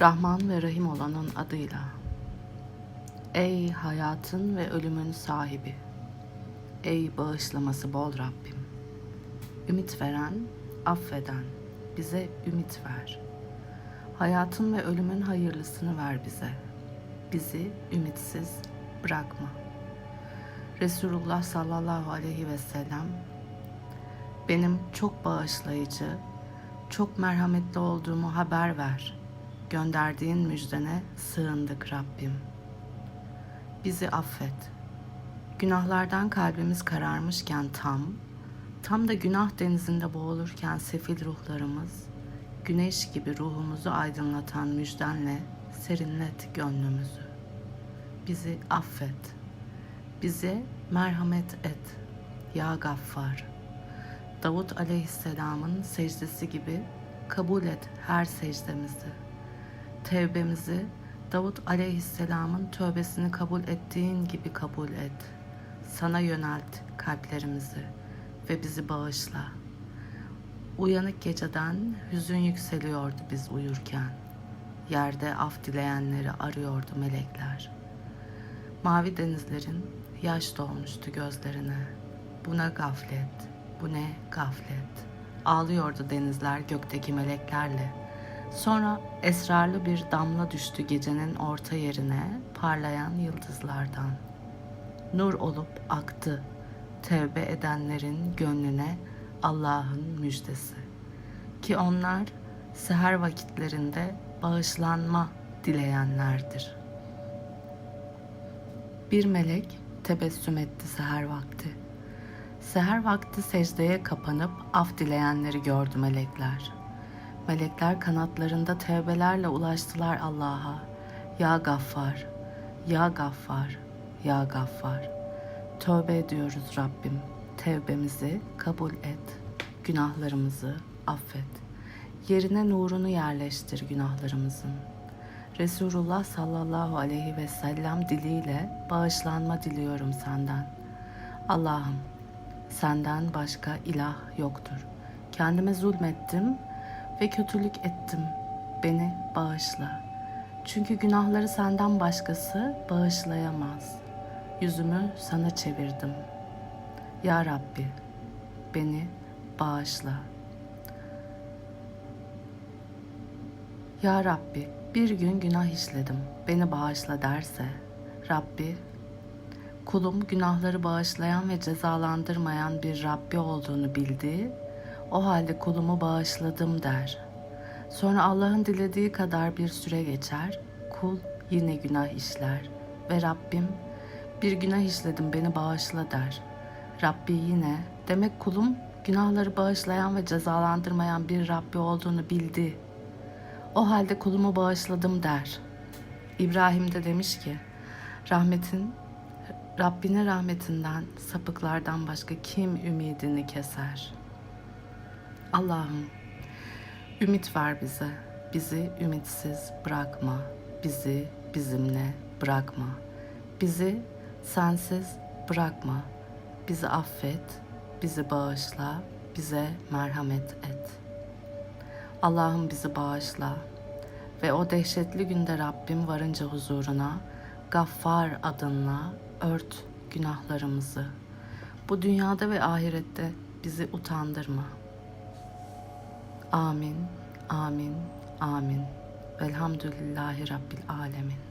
Rahman ve Rahim olanın adıyla. Ey hayatın ve ölümün sahibi. Ey bağışlaması bol Rabbim. Ümit veren, affeden, bize ümit ver. Hayatın ve ölümün hayırlısını ver bize. Bizi ümitsiz bırakma. Resulullah sallallahu aleyhi ve sellem benim çok bağışlayıcı, çok merhametli olduğumu haber ver. Gönderdiğin müjdene sığındık Rabbim. Bizi affet. Günahlardan kalbimiz kararmışken tam, tam da günah denizinde boğulurken sefil ruhlarımız, güneş gibi ruhumuzu aydınlatan müjdenle serinlet gönlümüzü. Bizi affet. Bize merhamet et. Ya Gaffar. Davut aleyhisselamın secdesi gibi kabul et her secdemizi. Tevbemizi Davut aleyhisselamın tövbesini kabul ettiğin gibi kabul et. Sana yönelt kalplerimizi ve bizi bağışla. Uyanık geceden hüzün yükseliyordu biz uyurken. Yerde af dileyenleri arıyordu melekler. Mavi denizlerin yaş dolmuştu gözlerine. Buna gaflet, bu ne gaflet. Ağlıyordu denizler gökteki meleklerle. Sonra esrarlı bir damla düştü gecenin orta yerine parlayan yıldızlardan. Nur olup aktı tevbe edenlerin gönlüne Allah'ın müjdesi. Ki onlar seher vakitlerinde bağışlanma dileyenlerdir. Bir melek tebessüm etti seher vakti. Seher vakti secdeye kapanıp af dileyenleri gördü melekler. Melekler kanatlarında tevbelerle ulaştılar Allah'a. Ya Gaffar, Ya Gaffar, Ya Gaffar. Tövbe ediyoruz Rabbim. Tevbemizi kabul et. Günahlarımızı affet. Yerine nurunu yerleştir günahlarımızın. Resulullah sallallahu aleyhi ve sellem diliyle bağışlanma diliyorum senden. Allah'ım senden başka ilah yoktur. Kendime zulmettim ve kötülük ettim. Beni bağışla. Çünkü günahları senden başkası bağışlayamaz. Yüzümü sana çevirdim. Ya Rabbi, beni bağışla. Ya Rabbi, bir gün günah işledim. Beni bağışla derse, Rabbi, kulum günahları bağışlayan ve cezalandırmayan bir Rabbi olduğunu bildi. O halde kulumu bağışladım der. Sonra Allah'ın dilediği kadar bir süre geçer. Kul yine günah işler ve Rabbim bir günah işledim beni bağışla der. Rabbi yine demek kulum günahları bağışlayan ve cezalandırmayan bir Rabbi olduğunu bildi. O halde kulumu bağışladım der. İbrahim de demiş ki rahmetin Rabbine rahmetinden sapıklardan başka kim ümidini keser? Allah'ım ümit ver bize. Bizi ümitsiz bırakma. Bizi bizimle bırakma. Bizi sensiz bırakma. Bizi affet, bizi bağışla, bize merhamet et. Allah'ım bizi bağışla ve o dehşetli günde Rabbim varınca huzuruna Gaffar adınla ört günahlarımızı. Bu dünyada ve ahirette bizi utandırma. Amin, amin, amin. Velhamdülillahi Rabbil alemin.